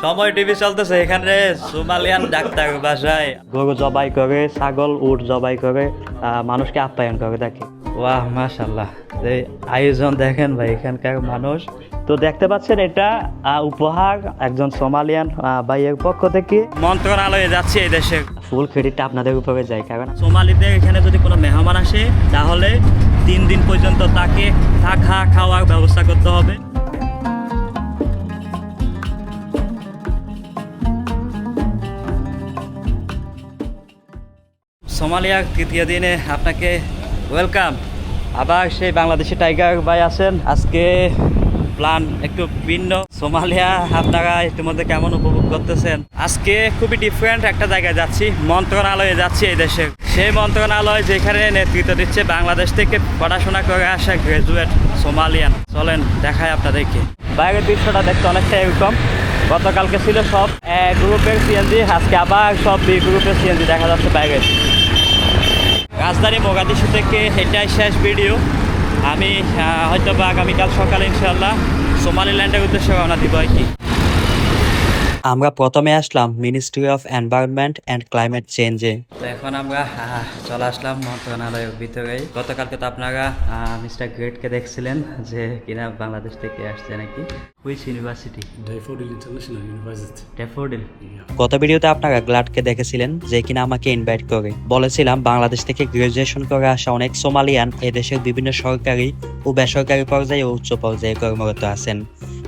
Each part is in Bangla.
সময় টিভি চলতেছে এখানে সোমালিয়ান ডাক্তার বাসায়। গরু জবাই করে ছাগল উট জবাই করে মানুষকে আপ্যায়ন করে দেখে। ওয়াহ মাশাল্লাহ এই আয়োজন দেখেন ভাই এখানকার মানুষ। তো দেখতে পাচ্ছেন এটা উপহার একজন সোমালিয়ান ভাইয়ের পক্ষ থেকে। মন্ত্রণালয়ে যাচ্ছে এই দেশে। ফুল ক্রেডিটটা আপনাদের উপরে যায় কারণ সোমালিদের এখানে যদি কোনো মেহমান আসে তাহলে তিন দিন পর্যন্ত তাকে থাকা খাওয়ার ব্যবস্থা করতে হবে। সোমালিয়ার তৃতীয় দিনে আপনাকে ওয়েলকাম। আবার সেই বাংলাদেশি টাইগার ভাই আছেন। আজকে প্ল্যান একটু ভিন্ন। সোমালিয়া আপনারা ইতিমধ্যে কেমন উপভোগ করতেছেন? আজকে খুবই ডিফারেন্ট একটা জায়গায় যাচ্ছি। মন্ত্রণালয়ে যাচ্ছি এই দেশে। সেই মন্ত্রণালয় যেখানে নেতৃত্ব দিচ্ছে বাংলাদেশ থেকে পড়াশোনা করে আসা গ্রাজুয়েট সোমালিয়ান। চলেন দেখায় আপনাদেরকে। বাইরের দৃশ্যটা দেখতে অনেকটা এরকম। গতকালকে ছিল সব গ্রুপের সিএনজি আজকে আবার সব বি গ্রুপের সিএনজি দেখা যাচ্ছে বাইরে। রাজধানী মোগাদিসু থেকে এটাই শেষ ভিডিও। আমি হয়তো বা আগামীকাল সকালে ইনশাল্লাহ সোমালিল্যান্ডের উদ্দেশ্যে রওনা দিব আর কি। আমরা প্রথমে আসলাম ministry of environment and climate চেঞ্জে তো এখন আমরা চলে আসলাম মন্ত্রণালয়ের ভিতরে গতকালকে তো আপনারা মিস্টার গ্রেটকে দেখছিলেন যে কিনা বাংলাদেশ থেকে আসছে নাকি। Which university Daffodil International University. Daffodil গত ভিডিওতে আপনারা গ্লাডকে দেখেছিলেন যে কিনা আমাকে ইনভাইট করে। বলেছিলাম বাংলাদেশ থেকে গ্রাজুয়েশন করে আসা অনেক সোমালিয়ান এদেশের বিভিন্ন সরকারি ও বেসরকারি পর্যায়ে ও উচ্চ পর্যায়ে কর্মরত আছেন।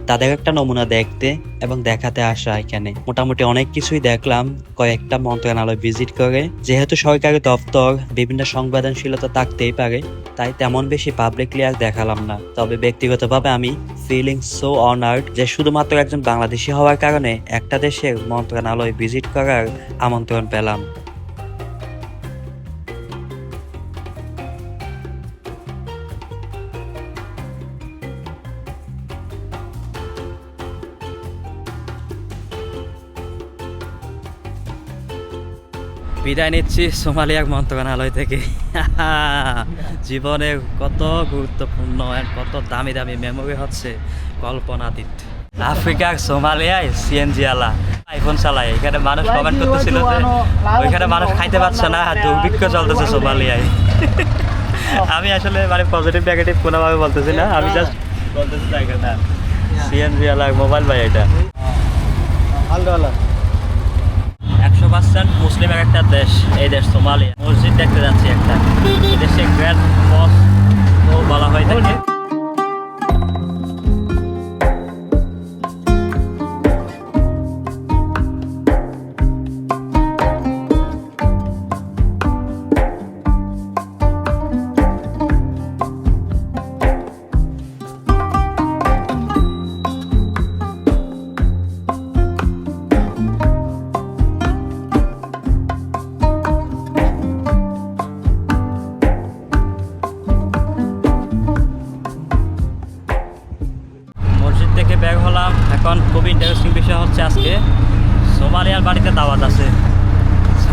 তাদের একটা নমুনা দেখতে এবং দেখাতে আসা এখানে। মোটামুটি অনেক কিছুই দেখলাম, কয়েকটা মন্ত্রণালয় ভিজিট করে। যেহেতু সরকারি দপ্তর, বিভিন্ন সংবেদনশীলতা থাকতেই পারে, তাই তেমন বেশি পাবলিকলি আর দেখালাম না। তবে ব্যক্তিগতভাবে আমি ফিলিং সো অনার্ড যে শুধুমাত্র একজন বাংলাদেশি হওয়ার কারণে একটা দেশের মন্ত্রণালয় ভিজিট করার আমন্ত্রণ পেলাম। বিদায় নিচ্ছি সোমালিয়ার মন্ত্রণালয় থেকে। জীবনে কত গুরুত্বপূর্ণ কত দামি দামি মেমোরি হচ্ছে কল্পনাতীত। আফ্রিকার সোমালিয়ায় সিএনজি আলা আইফোন চালায়। এখানে মানুষ কমেন্ট করতেছিল যে ওইখানে মানুষ খাইতে পারছে না দুর্ভিক্ষ চলতেছে সোমালিয়ায়। আমি আসলে মানে পজিটিভ নেগেটিভ কোনোভাবে বলতেছি না। আমি জাস্ট বলতেছি জায়গাটা সিএনজি আলা মোবাইল ভাই এটা। একশো পার্সেন্ট মুসলিমের একটা দেশ, এই দেশ সোমালিয়া। মসজিদ দেখতে যাচ্ছি একটা। দেশে গ্র্যান্ড ও বলা হয় থাকে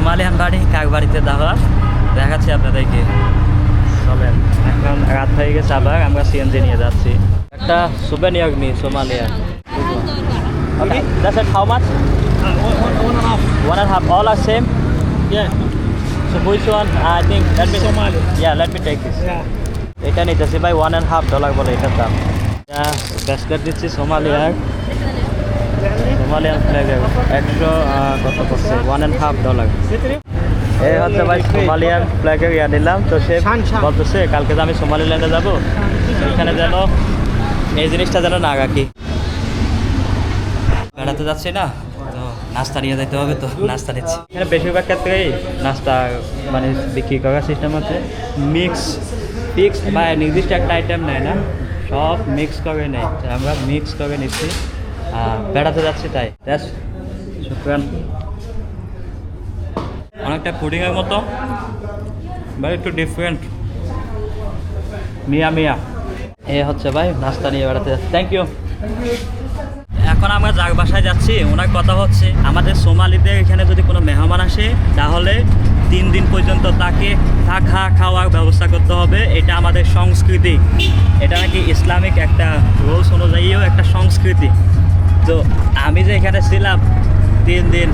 সোমালিয়ান বাড়ি কাক বাড়িতে দাওয়াত দেখাচ্ছি আপনাদেরকে চলেন এখন রাত হয়ে গেছে আবার আমরা সিএনজি নিয়ে যাচ্ছি একটা সুবেনিয়র নি Somalia Okay, that's it. How much? One and a half. All are same. Yeah. So which one? I think let me. Somali. Yeah, let me take this. Yeah. এটা নিতেছি ভাই ওয়ান অ্যান্ড হাফ ডলার বলে এটার দাম ব্যাসকেট দিচ্ছি সোমালিয়ার সোমালিয়ান ফ্ল্যাগের একশো কত করছে? ওয়ান অ্যান্ড হাফ ডলার এই হচ্ছে ভাই সোমালিয়ার ফ্ল্যাগের ইয়া নিলাম তো সে। বলতেছে কালকে তো আমি সোমালিল্যান্ডে যাব। এখানে যেন এই জিনিসটা যেন না রাখি। বেড়াতে যাচ্ছি না তো নাস্তা নিয়ে যেতে হবে তো নাস্তা নিচ্ছি। এখানে বেশিরভাগ ক্ষেত্রেই নাস্তা মানে বিক্রি করার সিস্টেম আছে। মিক্স ফিক্স বা নির্দিষ্ট একটা আইটেম নেয় না সব মিক্স করে নেয়। আমরা মিক্স করে নিচ্ছি। বেড়াতে যাচ্ছি তাই। ব্যাস শুক্রান। অনেকটা পুডিংয়ের মতো বাট একটু ডিফারেন্ট মিয়া মিয়া। এ হচ্ছে ভাই, নাস্তা নিয়ে বেড়াতে থ্যাংক ইউ এখন আমরা যার বাসায় যাচ্ছি, ওনার কথা হচ্ছে, আমাদের সোমালিদের এখানে যদি কোনো মেহমান আসে, তাহলে তিন দিন পর্যন্ত তাকে থাকা খাওয়ার ব্যবস্থা করতে হবে। এটা আমাদের সংস্কৃতি। এটা নাকি ইসলামিক একটা রোলস অনুযায়ীও একটা সংস্কৃতি। তো আমি যে এখানে ছিলাম তিন দিন,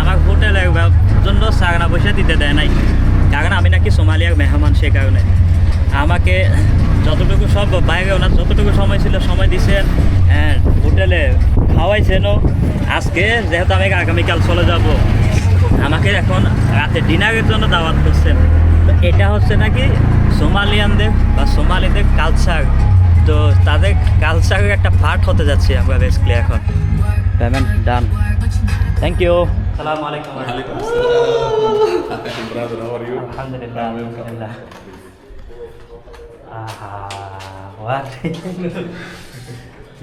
আমার হোটেলের জন্য সাগনা পয়সা দিতে দেয় নাই। কারণ আমি নাকি সোমালিয়ার মেহমান সে কারণে। আমাকে যতটুকু সব বাইরে ওনার যতটুকু সময় ছিল, সময় দিছেন হ্যাঁ হোটেলে খাওয়াইছেনও আজকে যেহেতু আমি আগামীকাল চলে যাব, আমাকে এখন রাতে ডিনারের জন্য দাওয়াত করছেন। তো এটা হচ্ছে নাকি সোমালিয়ানদের বা সোমালিদের কালচার তো তাদের কালচারের একটা পার্ট হতে যাচ্ছে আমরা বেসিক্যালি এখন। পেমেন্ট ডান থ্যাংক ইউ সালামু আলাইকুম? আলহামদুলিল্লাহ আলহামদুলিল্লাহ। আহা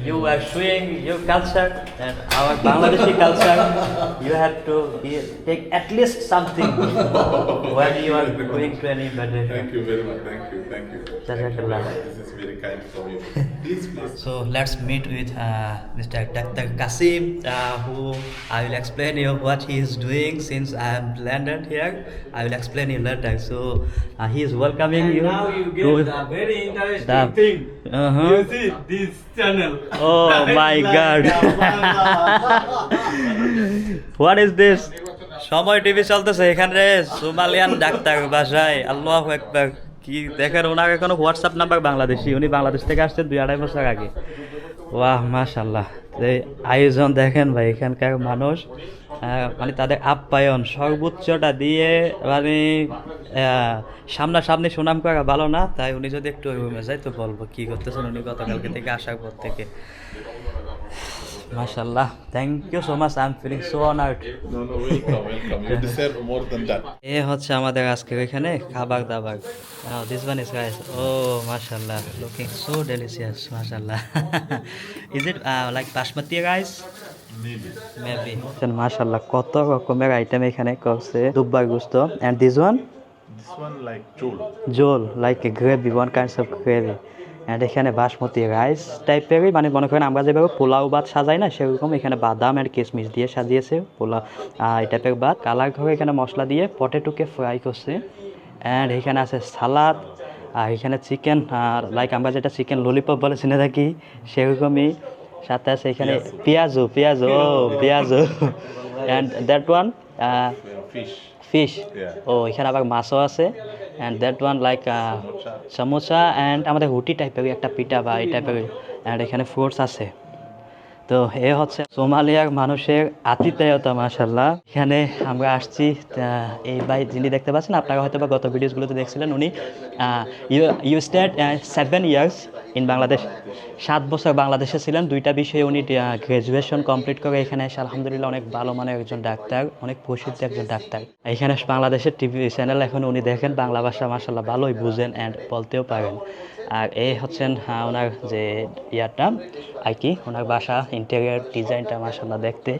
you are showing your culture and our Bangladeshi culture you have to be, take at least something when you are going to any anybody Thank you very much. Thank you. Thank you. Jazakallah. This is very kind from you. Please, please. So let's meet with uh, Mr. Dr. Kasim, uh, who I will explain you what he is doing since I am landed here. I will explain you later. So uh, he is welcoming And you. now you get to the very interesting the- thing. Uh-huh. You see this channel. Oh my God! What is this? সময় টিভি চলতেছে এখানে সোমালিয়ান ডাক্তার বাসায়। আল্লাহ একবার কি দেখেন ওনার এখনও হোয়াটসঅ্যাপ নাম্বার বাংলাদেশি। উনি বাংলাদেশ থেকে আসছেন দুই আড়াই বছর আগে। ওয়াহ মাশাল্লাহ এই আয়োজন দেখেন ভাই, এখানকার মানুষ মানে তাদের আপ্যায়ন, সর্বোচ্চটা দিয়ে মানে সামনাসামনি সুনাম করা ভালো না। তাই উনি যদি একটু রুমে যায় তো বলব কি করতেছেন উনি গতকালকে থেকে আসার পর থেকে। Thank you so much I am feeling so honoured No, no, welcome, welcome. You deserve more than that. এ হচ্ছে আমাদের আজকের এখানে খাবার দাবার দিস ওয়ান ইজ রাইস ও মাশাল্লাহ লুকিং সো ডেলিশিয়াস মাশাল্লাহ is it like basmati rice Maybe. Maybe মাশাল্লাহ কত রকমের আইটেম এখানে করছে দুব্বার গুস্ত। And this one This one like Joel. Jhol like gravy one kinds of gravy and এখানে বাসমতি রাইস টাইপেরই মানে মনে করেন আমরা যেভাবে পোলাও ভাত সাজাই না সেরকম এখানে বাদাম অ্যান্ড কিশমিশ দিয়ে সাজিয়েছে পোলাও এই টাইপের ভাত। কালার ঘরে এখানে মশলা দিয়ে পটেটোকে ফ্রাই করছে। অ্যান্ড এখানে আছে সালাদ আর এখানে চিকেন আর লাইক আমরা যেটা চিকেন ললিপপ বলে চিনে থাকি সেরকমই। সাথে আছে এখানে পেঁয়াজু পেঁয়াজু ও পেঁয়াজু। And that one fish. Fish. ও এখানে আবার মাছও আছে। And that one like samosa and আমাদের হুটি টাইপের একটা পিঠা বা এই টাইপের অ্যান্ড এখানে ফ্রুটস আছে। তো এ হচ্ছে সোমালিয়ার মানুষের আতিথেয়তা মাসাল্লাহ এখানে আমরা আসছি এই ভাই যিনি দেখতে পাচ্ছেন, আপনারা হয়তো বা গত ভিডিওসগুলোতে দেখছিলেন, উনি you stayed seven years in Bangladesh. সাত বছর বাংলাদেশে ছিলেন, দুইটা বিষয়ে উনি গ্র্যাজুয়েশন কমপ্লিট করে এখানে এসে আলহামদুলিল্লাহ অনেক ভালো মানের একজন ডাক্তার, অনেক প্রসিদ্ধ একজন ডাক্তার। এখানে বাংলাদেশের টিভি চ্যানেল এখন উনি দেখেন, বাংলা ভাষা মাসাল্লাহ ভালোই বুঝেন অ্যান্ড বলতেও পারেন। আর এই হচ্ছেন ওনার যে ইয়াটা আর কি ওনার বাসা ইন্টেরিয়ার ডিজাইনটা মাসাল্লাহ দেখতে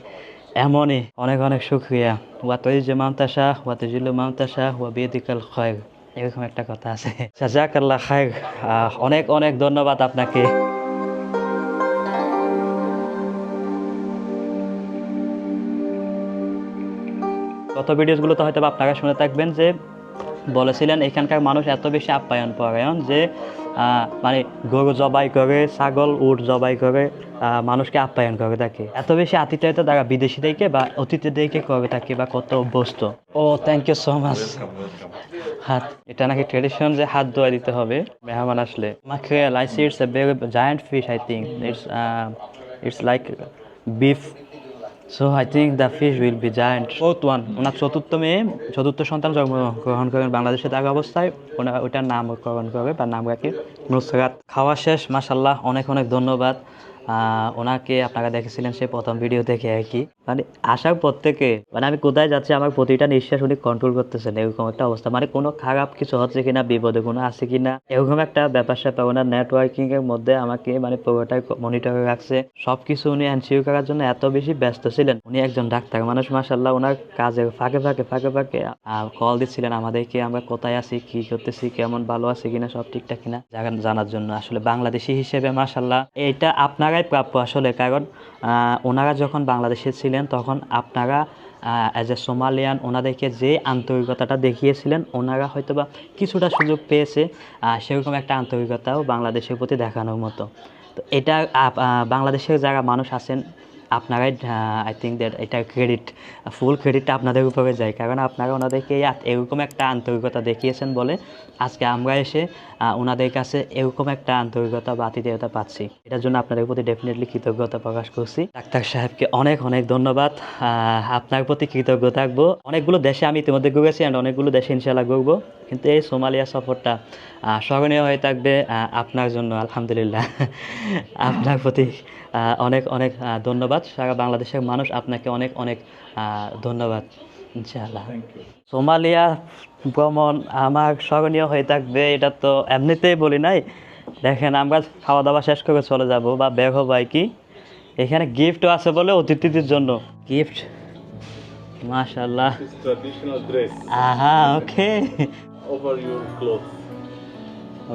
এমনই। অনেক অনেক শুক্রিয়া ওয়াতই যে মামতাসা ওয়াতজিল্লু মামতাসা ওয়া বিয়েদিকাল খয়ের। এরকম একটা কথা আছে। জাজাকাল্লাহ খায়ের। অনেক অনেক ধন্যবাদ আপনাকে। গত ভিডিওসগুলোতে হয়তো আপনারা শুনে থাকবেন যে বলেছিলেন, এখানকার মানুষ এত বেশি আপ্যায়ন পরায়ণ যে মানে গরু জবাই করে, ছাগল, উট জবাই করে মানুষকে আপ্যায়ন করে থাকে। এত বেশি আতিথেয়তা তারা বিদেশিদেরকে বা অতিথিদেরকে করে থাকে বা কত অভ্যস্ত। ও থ্যাংক ইউ সো মাচ. হাত, এটা নাকি ট্রেডিশন যে হাত ধোয়া দিতে হবে। মেহমান আসলে। Mackerel I see it's a very giant fish I think it's it's like beef so I think the fish will be giant fourth one ওনার চতুর্থ মেয়ে চতুর্থ সন্তান জন্মগ্রহণ করবেন বাংলাদেশে থাকা অবস্থায়। ওনার ওইটার নামকরণ করবে বা নাম রাখি নুসরাত। খাওয়া শেষ মাসাল্লাহ অনেক অনেক ধন্যবাদ। ওনাকে আপনারা দেখেছিলেন সেই প্রথম ভিডিও দেখে আর কি। মানে আসার পর থেকে মানে আমি কোথায় যাচ্ছি, আমার প্রতিটা নিঃশ্বাস উনি কন্ট্রোল করতেছেন, এরকম একটা অবস্থা। মানে কোনো খারাপ কিছু হচ্ছে কিনা, বিপদে কোনো আছে কিনা, এরকম একটা ব্যাপার স্যাপার, ওনার নেটওয়ার্কিং এর মধ্যে আমাকে মানে পুরোটাই মনিটরে রাখছে। সব কিছু উনি এনসিও করার জন্য এত বেশি ব্যস্ত ছিলেন। উনি একজন ডাক্তার, মানুষ মাসাল্লাহ ওনার কাজের ফাঁকে ফাঁকে ফাঁকে ফাঁকে কল দিচ্ছিলেন আমাদেরকে, আমরা কোথায় আছি, কি করতেছি, কেমন, ভালো আছে কিনা, সব ঠিকঠাক কিনা, জানার জন্য। আসলে বাংলাদেশি হিসেবে মাসাল্লাহ এটা আপনারাই প্রাপ্য আসলে, কারণ ওনারা যখন বাংলাদেশে ছিলেন তখন আপনারা অ্যাজ এ সোমালিয়ান ওনাদেরকে যে আন্তরিকতাটা দেখিয়েছিলেন, ওনারা হয়তো বা কিছুটা সুযোগ পেয়েছে সেরকম একটা আন্তরিকতাও বাংলাদেশের প্রতি দেখানোর মতো। তো এটা বাংলাদেশের যারা মানুষ আছেন আপনারাই আই থিঙ্ক দ্যাট এটা ক্রেডিট ফুল ক্রেডিটটা আপনাদের উপরে যায়। কারণ আপনারা ওনাদেরকে এরকম একটা আন্তরিকতা দেখিয়েছেন বলে আজকে আমরা এসে ওনাদের কাছে এরকম একটা আন্তরিকতা বা আতিথেয়তা পাচ্ছি। এটার জন্য আপনাদের প্রতি ডেফিনেটলি কৃতজ্ঞতা প্রকাশ করছি। ডাক্তার সাহেবকে অনেক অনেক ধন্যবাদ। আপনার প্রতি কৃতজ্ঞ থাকব। অনেকগুলো দেশে আমি ইতিমধ্যে ঘুরেছি অ্যান্ড অনেকগুলো দেশে ইনশাল্লাহ ঘুরবো। কিন্তু এই সোমালিয়া সফরটা স্মরণীয় হয়ে থাকবে আপনার জন্য, আলহামদুলিল্লাহ। আপনার প্রতি অনেক অনেক ধন্যবাদ। সারা বাংলাদেশের মানুষ আপনাকে অনেক অনেক ধন্যবাদ ইনশাআল্লাহ। সোমালিয়া ভ্রমণ আমার স্মরণীয় হয়ে থাকবে এটা তো এমনিতেই বলি নাই। দেখেন আমরা খাওয়া দাওয়া শেষ করে চলে যাব বা বের হব আর কি। এখানে গিফটও আছে বলে অতিথিদের জন্য। গিফট মাশাল্লাহ আহা ওকে। Over your clothes.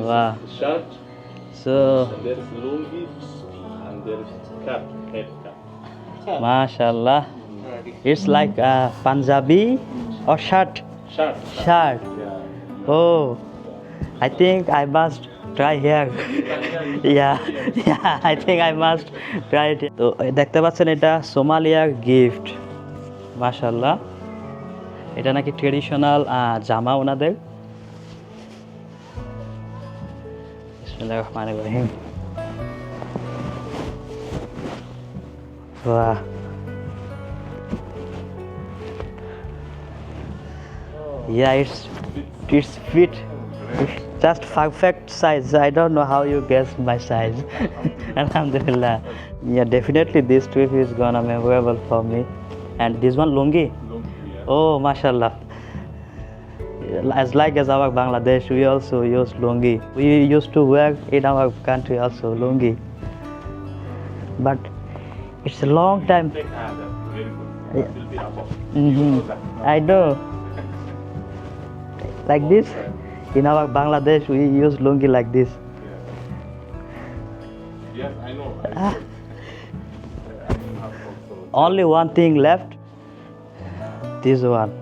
বাহ। Shirt, সো মাশাল্লাহ it's like panjabi Shirt. shirt Yeah. Oh, I think I must try here. yeah, yeah, I think I must তো দেখতে পাচ্ছেন এটা সোমালিয়ার গিফট মাশাল্লাহ এটা নাকি ট্রেডিশনাল জামা ওনাদের। রহমানির রহিম। বাহ Yeah, it's it's fit. It's just perfect size. I don't know how you guess my size. Alhamdulillah. Yeah, definitely this trip is gonna memorable for me. And this one lungi. Lungi. Oh, mashallah. As like as our Bangladesh, we also use lungi. We used to wear in our country also lungi. But it's a long time. Mhm. I know. Like this, in our Bangladesh, we use lungi like this. Yes, I know. Only one thing left. This one.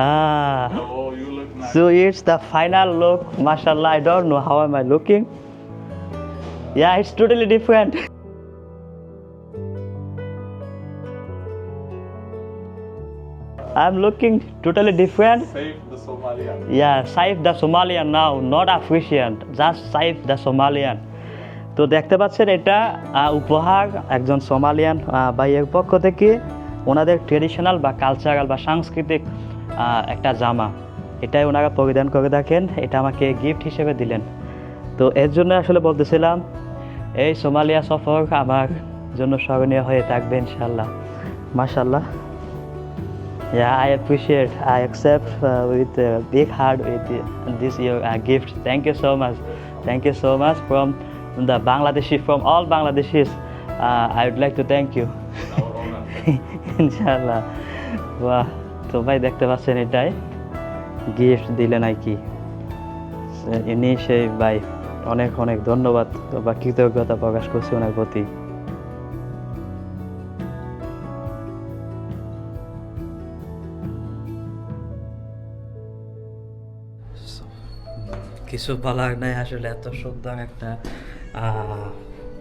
Ah. Oh, you look nice. So it's the final look. Mashallah, I don't know how am I looking. Yeah, it's totally different. I'm looking totally different. Save the Somalian. Yeah, Saif the Somalian now, not African, just Saif the Somalian. তো দেখতে পাচ্ছেন এটা উপহার একজন সোমালিয়ান ভাইয়ের পক্ষ থেকে ওনাদের ট্রেডিশনাল বা কালচারাল বা সাংস্কৃতিক একটা জামা। এটাই ওনারা পরিধান করে থাকেন এটা আমাকে গিফট হিসেবে দিলেন। তো এর জন্য আসলে বলতেছিলাম এই সোমালিয়া সফর আমার জন্য স্মরণীয় হয়ে থাকবে ইনশাল্লাহ মাশাল্লাহ yeah I appreciate I accept with big heart with this your gift thank you so much thank you so much from the Bangladeshi from all Bangladeshis I would like to thank you ইনশাল্লাহ বাহ তো ভাই দেখতে পাচ্ছেন এটাই। গিফট দিলে আর কি ইনি সেই ভাই, অনেক অনেক ধন্যবাদ বা কৃতজ্ঞতা প্রকাশ করছি ওনার প্রতি। কিছু বলার নাই, আসলে এত সুন্দর একটা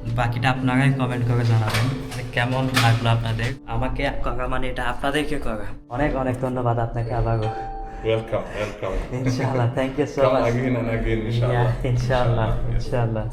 বাকিটা আপনারাই কমেন্ট করে জানাবেন কেমন লাগল আপনাদের? আমাকে করা মানে এটা আপনাদেরকে করা। অনেক অনেক ধন্যবাদ আপনাকে আবারও। ইনশাল্লাহ. ইনশাআল্লাহ thank you so much and again, inshallah. ইনশাআল্লাহ ইনশাআল্লাহ